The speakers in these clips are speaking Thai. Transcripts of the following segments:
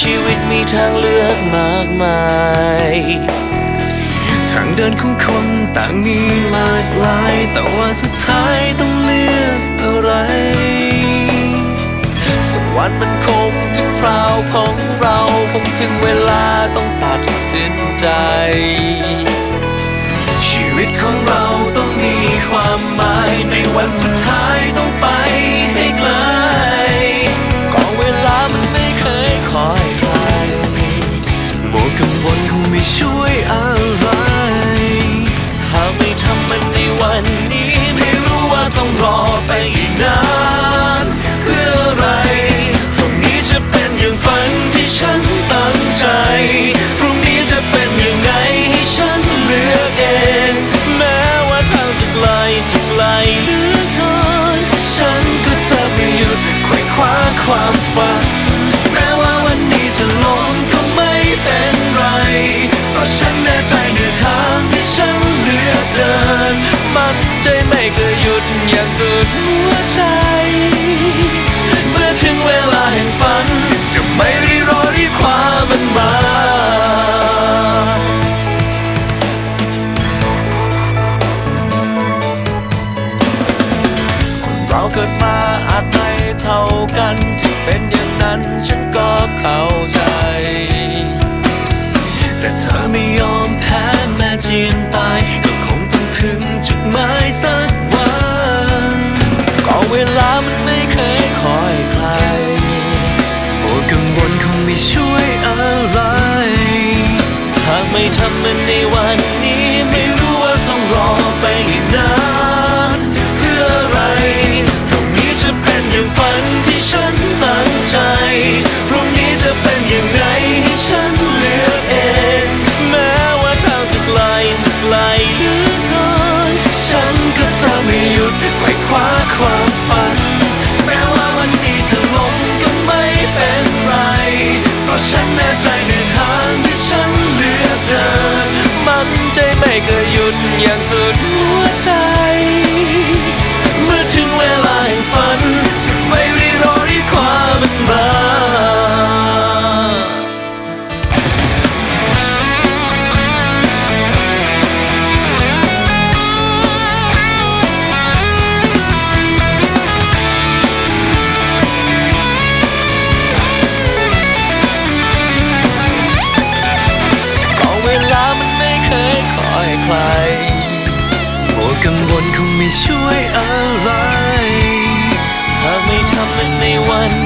ชีวิตมีทางเลือกมากมาย ทางเดินของคนต่างมีหลากหลาย แต่ว่าสุดท้ายต้องเลือกอะไร สักวันมันคงถึงคราวของเราคงถึงเวลาต้องตัดสินใจ ชีวิตของเราต้องมีความหมายในวันสุดท้ายต้องไปให้ไกล time One.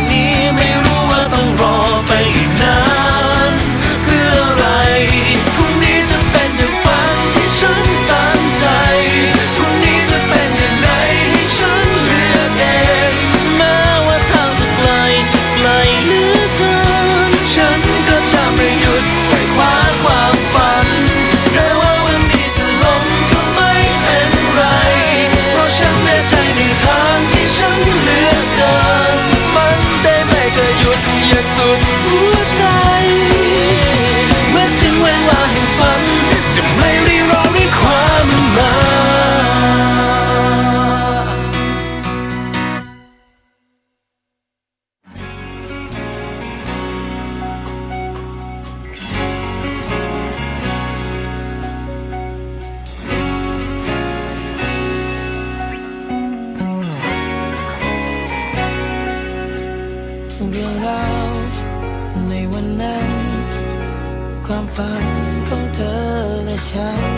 ฝันของเธอและฉัน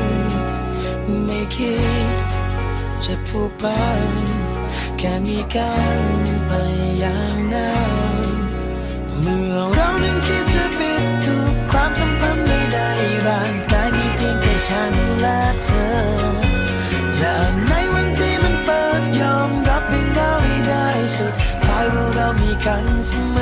ไม่คิดจะผูกพันแค่มีกันไปอย่างนั้นเมื่อเรานั้นคิดจะปิดทุกความสัมพันธ์ไม่ได้ร่างกายมีเพียงแค่ฉันและเธออยาะในวันที่มันเปิดยอมรับเพียงเราให้ได้สุดท้ายว่าเรามีกันเสมอ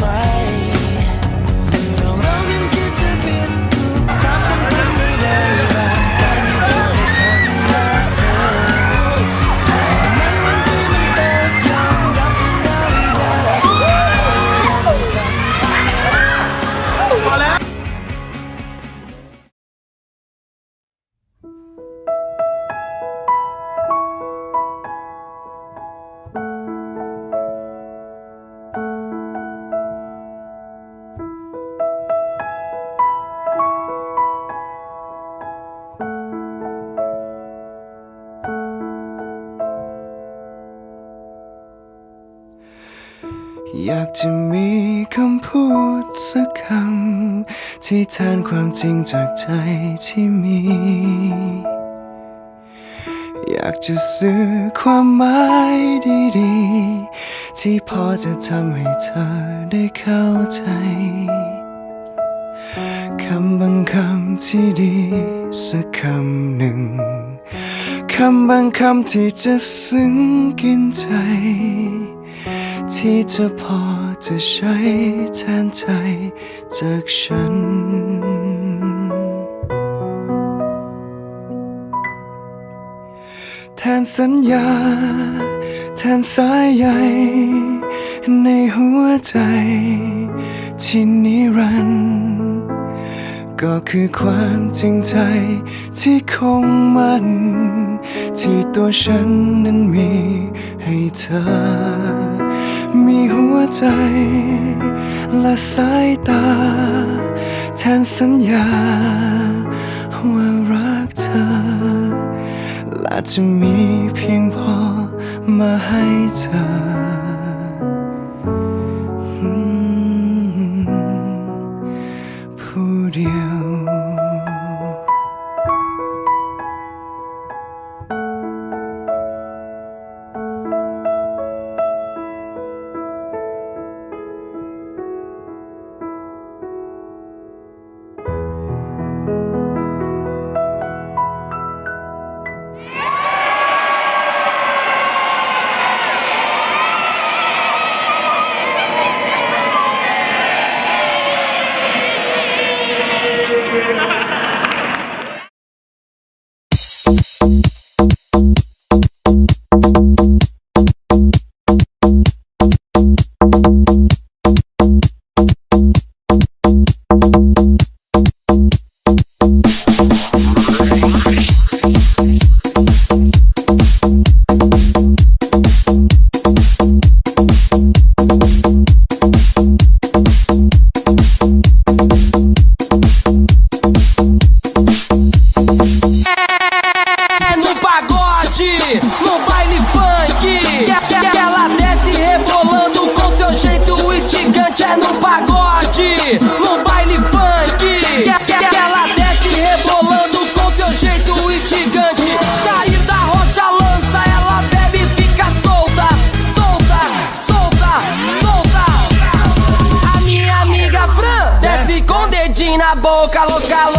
my จะมีคำพูดสักคำ ที่แทนความจริงจากใจที่มี อยากจะสื่อความหมายดีๆ ที่พอจะทำให้เธอได้เข้าใจ คำบางคำที่ดีสักคำหนึ่งคำบางคำที่จะซึ้งกินใจ ที่จะพอจะใช้แทนใจจากฉัน แทนสัญญา แทนสายใยในหัวใจที่นิรันดร์ก็คือความจริงใจที่คงมั่นที่ตัวฉันนั้นมีให้เธอ มีหัวใจ และสายตา แทนสัญญา ว่ารักเธอ และจะมีเพียงพอมาให้เธอ boca, louca, louca.